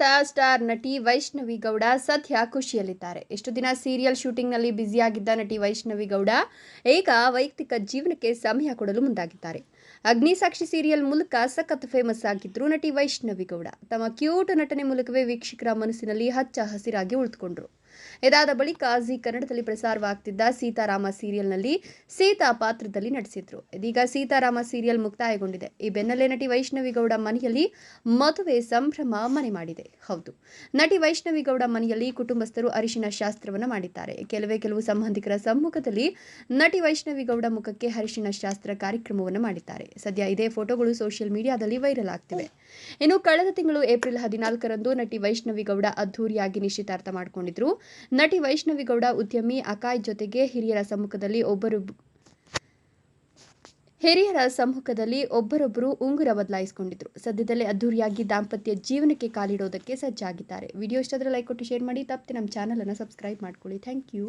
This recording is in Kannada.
ಕನ್ನಡದ ಸ್ಟಾರ್ ನಟಿ ವೈಷ್ಣವಿ ಗೌಡ ಸದ್ಯ ಖುಷಿಯಲ್ಲಿದ್ದಾರೆ. ಎಷ್ಟು ದಿನ ಸೀರಿಯಲ್ ಶೂಟಿಂಗ್ನಲ್ಲಿ ಬ್ಯುಸಿಯಾಗಿದ್ದ ನಟಿ ವೈಷ್ಣವಿ ಗೌಡ ಈಗ ವೈಯಕ್ತಿಕ ಜೀವನಕ್ಕೆ ಸಮಯ ಕೊಡಲು ಮುಂದಾಗಿದ್ದಾರೆ. ಅಗ್ನಿಸಾಕ್ಷಿ ಸೀರಿಯಲ್ ಮೂಲಕ ಸಖತ್ ಫೇಮಸ್ ಆಗಿದ್ರು ನಟಿ ವೈಷ್ಣವಿ ಗೌಡ. ತಮ್ಮ ಕ್ಯೂಟ್ ನಟನೆ ಮೂಲಕವೇ ವೀಕ್ಷಕರ ಮನಸ್ಸಿನಲ್ಲಿ ಹಚ್ಚ ಹಸಿರಾಗಿ ಉಳಿದುಕೊಂಡ್ರು. ಇದಾದ ಬಳಿಕ ಜಿ ಕನ್ನಡದಲ್ಲಿ ಪ್ರಸಾರವಾಗ್ತಿದ್ದ ಸೀತಾರಾಮ ಸೀರಿಯಲ್ನಲ್ಲಿ ಸೀತಾ ಪಾತ್ರದಲ್ಲಿ ನಟಿಸಿದ್ರು. ಇದೀಗ ಸೀತಾರಾಮ ಸೀರಿಯಲ್ ಮುಕ್ತಾಯಗೊಂಡಿದೆ. ಈ ಬೆನ್ನಲ್ಲೇ ನಟಿ ವೈಷ್ಣವಿ ಗೌಡ ಮನೆಯಲ್ಲಿ ಮದುವೆ ಸಂಭ್ರಮ ಮನೆ ಮಾಡಿದೆ. ಹೌದು, ನಟಿ ವೈಷ್ಣವಿ ಗೌಡ ಮನೆಯಲ್ಲಿ ಕುಟುಂಬಸ್ಥರು ಅರಿಶಿನ ಶಾಸ್ತ್ರವನ್ನ ಮಾಡಿದ್ದಾರೆ. ಕೆಲವೇ ಕೆಲವು ಸಂಬಂಧಿಕರ ಸಮ್ಮುಖದಲ್ಲಿ ನಟಿ ವೈಷ್ಣವಿ ಗೌಡ ಮುಖಕ್ಕೆ ಅರಿಶಿನ ಶಾಸ್ತ್ರ ಕಾರ್ಯಕ್ರಮವನ್ನು ಮಾಡಿದ್ದಾರೆ. ಸದ್ಯ ಇದೇ ಫೋಟೋಗಳು ಸೋಷಿಯಲ್ ಮೀಡಿಯಾದಲ್ಲಿ ವೈರಲ್ ಆಗ್ತಿವೆ. ಇನ್ನು ಕಳೆದ ತಿಂಗಳು ಏಪ್ರಿಲ್ ಹದಿನಾಲ್ಕರಂದು ನಟಿ ವೈಷ್ಣವಿ ಗೌಡ ಅದ್ದೂರಿಯಾಗಿ ನಿಶ್ಚಿತಾರ್ಥ ಮಾಡಿಕೊಂಡಿದ್ರು. ನಟಿ ವೈಷ್ಣವಿ ಗೌಡ ಉದ್ಯಮಿ ಅಕಾಯ್ ಜೊತೆಗೆ ಹಿರಿಯರ ಸಮ್ಮುಖದಲ್ಲಿ ಒಬ್ಬರು ಹಿರಿಯರ ಸಮ್ಮುಖದಲ್ಲಿ ಒಬ್ಬರೊಬ್ಬರು ಉಂಗುರ ಬದಲಾಯಿಸಿಕೊಂಡಿದ್ರು. ಸದ್ಯದಲ್ಲೇ ಅದ್ದೂರಿಯಾಗಿ ದಾಂಪತ್ಯ ಜೀವನಕ್ಕೆ ಕಾಲಿಡೋದಕ್ಕೆ ಸಜ್ಜಾಗಿದ್ದಾರೆ. ವಿಡಿಯೋ ಇಷ್ಟಾದರೆ ಲೈಕ್ ಕೊಟ್ಟು ಶೇರ್ ಮಾಡಿ. ತಪ್ಪದೆ ನಮ್ಮ ಚಾನಲನ್ನು ಸಬ್ಸ್ಕ್ರೈಬ್ ಮಾಡ್ಕೊಳ್ಳಿ. Thank you.